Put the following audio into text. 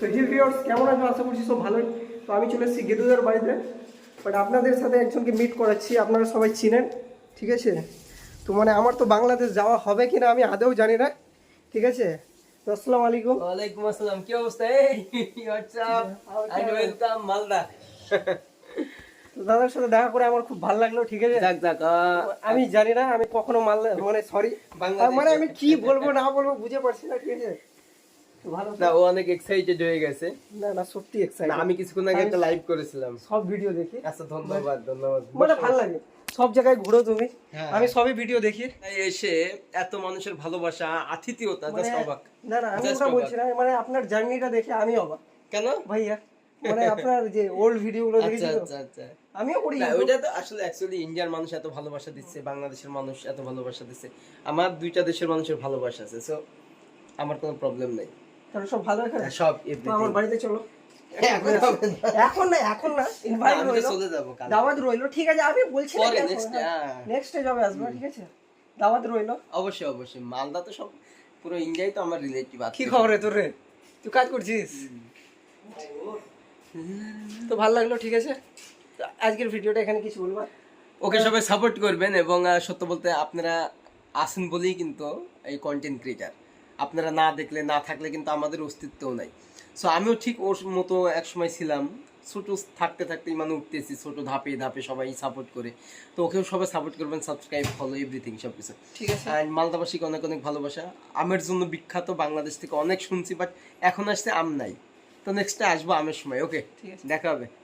তো জি ভিউয়ার্স কেমন আছো? আশা করছি সব ভালোই। তো আমি চলে এসেছি গেদুদের বাড়িতে। বাট আপনাদের সাথে একজনকে মিট করাচ্ছি আপনারা সবাই চিনেন ঠিক আছে? তো মানে আমার তো বাংলাদেশ যাওয়া হবে কিনা আমি আদেও জানি না ঠিক আছে? তো আসসালামু আলাইকুম। ওয়ালাইকুম আসসালাম কি অবস্থা? এই হোয়াটসঅ্যাপ আই ওয়েলকাম মালদা। তো দাদার সাথে দেখা করে আমার খুব ভালো লাগল ঠিক আছে? যাক যাক আমি জানি না আমি কখনো মাল মানে সরি মানে আমি কি বলব না বলব বুঝে পারছি না ঠিক আছে? না ও অনেক এক্সাইটেড হয়ে গেছে। না না সত্যি এক্সাইটেড আমি কিছুক্ষণ আগে একটা লাইভ করেছিলাম। সব ভিডিও দেখি। আচ্ছা ধন্যবাদ ধন্যবাদ। মানে ভালো লাগে। সব জায়গায় ঘুরো তুমি। হ্যাঁ। আমি সবই ভিডিও দেখি। এসে এত মানুষের ভালোবাসা আতিথিয়তা মানে জাস্ট অবাক। না না আমি ওটা বলছি না মানে আপনার জার্নিটা দেখে আমি অবাক। কেন? ভাইয়া মানে আপনার যে ওল্ড ভিডিওগুলো আচ্ছা দেখেছি আচ্ছা আচ্ছা। আমিও করি ওইটা তো আসলে অ্যাকচুয়ালি ইন্ডিয়ার মানুষ এত ভালোবাসা দিচ্ছে বাংলাদেশের মানুষ এত ভালোবাসা দিচ্ছে। আমার দুইটা দেশের মানুষের ভালোবাসা আছে সো আমার কোনো প্রবলেম নেই। তাহলে সব ভালো এখানে? সব আমার বাড়িতে চলো। এখন না। এখন না ইনভাইট রইল। দাওয়াত রইল ঠিক আছে আমি বলছি হ্যাঁ। নেক্সট আসবে ঠিক আছে? দাওয়াত রইল। অবশ্যই অবশ্যই। মালদা তো সব পুরো ইন্ডিয়াই তো আমার রিলেটিভ কি খবর রে তোর রে? তুই কাজ করছিস? তো ভালো লাগল ঠিক আছে? আজকের ভিডিওটা এখানে কিছু বলবা। ওকে সবাই সাপোর্ট করবেন এবং সত্য বলতে আপনারা আছেন বলেই কিন্তু এই কন্টেন্ট ক্রিয়েটার আপনারা না দেখলে না থাকলে কিন্তু আমাদের অস্তিত্বও নাই। সো আমিও ঠিক ওর মতো এক সময় ছিলাম। ছোটো থাকতে থাকতেই মানে উঠতেছি ছোট ধাপে ধাপে সবাই সাপোর্ট করে। তো ওকেও সবাই সাপোর্ট করবেন সাবস্ক্রাইব ফলো এভরিথিং সব কিছু ঠিক আছে। আর মালদাবাসীকে অনেক অনেক ভালোবাসা। আমের জন্য বিখ্যাত বাংলাদেশ থেকে অনেক শুনছি বাট এখন আসছে আম নাই। তো নেক্সটে আসব আমের সময় ওকে ঠিক আছে। দেখা হবে।